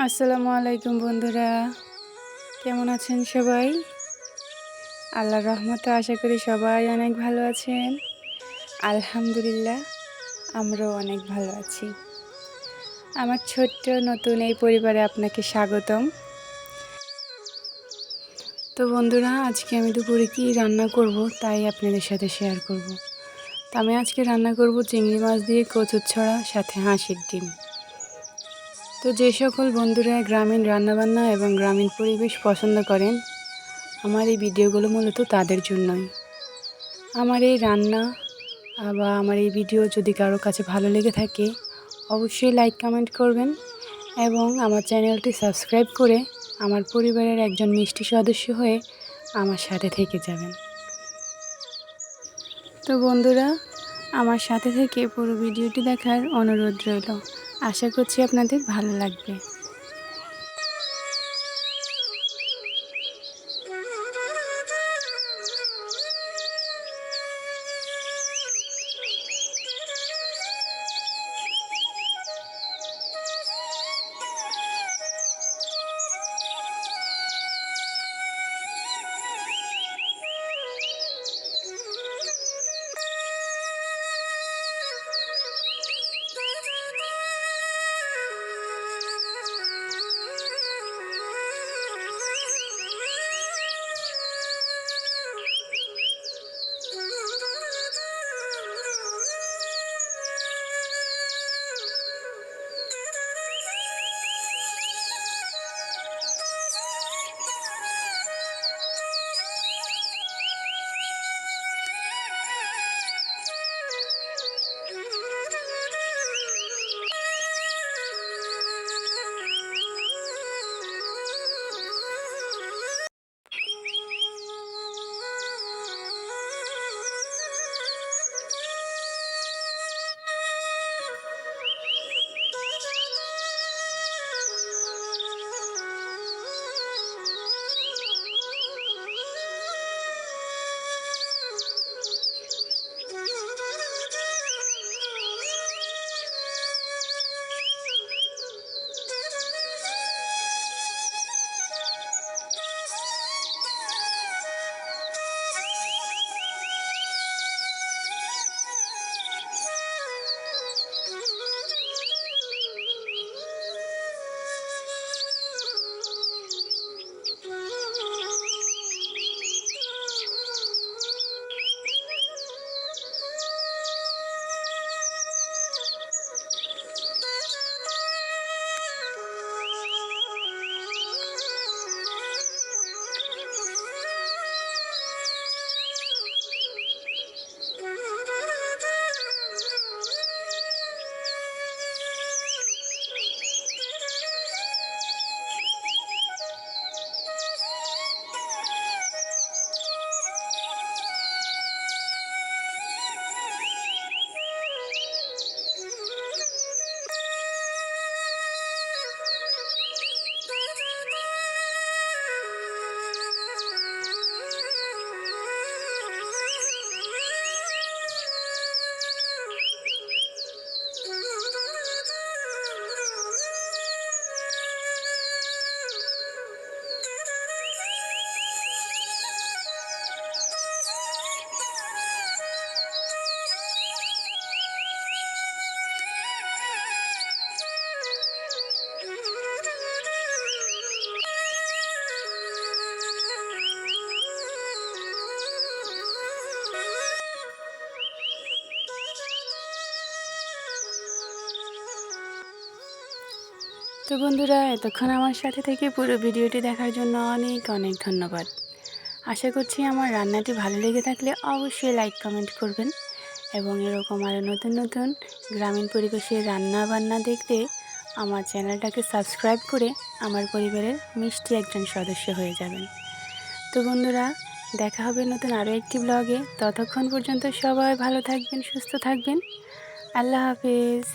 আসসালামু আলাইকুম বন্ধুরা। কেমন আছেন সবাই? আল্লাহর রহমতে আশা করি সবাই অনেক ভালো আছেন। আলহামদুলিল্লাহ, আমরাও অনেক ভালো আছি। আমার ছোট্ট নতুন এই পরিবারে আপনাকে স্বাগতম। তো বন্ধুরা, আজকে আমি দুপুরে কি রান্না করব তাই আপনাদের সাথে শেয়ার করব। তো আমি আজকে রান্না করব চিংড়ি মাছ দিয়ে কচুর ছড়া, সাথে হাঁসের ডিম। তো যে সকল বন্ধুরা গ্রামীণ রান্নাবান্না এবং গ্রামীণ পরিবেশ পছন্দ করেন, আমার এই ভিডিওগুলো মূলত তাদের জন্যই। আমার এই রান্না বা আমার এই ভিডিও যদি কারও কাছে ভালো লেগে থাকে, অবশ্যই লাইক কমেন্ট করবেন এবং আমার চ্যানেলটি সাবস্ক্রাইব করে আমার পরিবারের একজন মিষ্টি সদস্য হয়ে আমার সাথে থেকে যাবেন। তো বন্ধুরা, আমার সাথে থেকে পুরো ভিডিওটি দেখার অনুরোধ রইল। আশা করছি আপনাদের ভালো লাগবে। তো বন্ধুরা, এতক্ষণ আমার সাথে থেকে পুরো ভিডিওটি দেখার জন্য অনেক অনেক ধন্যবাদ। আশা করছি আমার রান্নাটি ভালো লেগে থাকলে অবশ্যই লাইক কমেন্ট করবেন এবং এরকম আরও নতুন নতুন গ্রামীণ পরিবেশে রান্না বান্না দেখতে আমার চ্যানেলটাকে সাবস্ক্রাইব করে আমার পরিবারের মিষ্টি একজন সদস্য হয়ে যাবেন। তো বন্ধুরা, দেখা হবে নতুন আরও একটি ব্লগে ততক্ষণ পর্যন্ত সবাই ভালো থাকবেন, সুস্থ থাকবেন। আল্লাহ হাফিজ।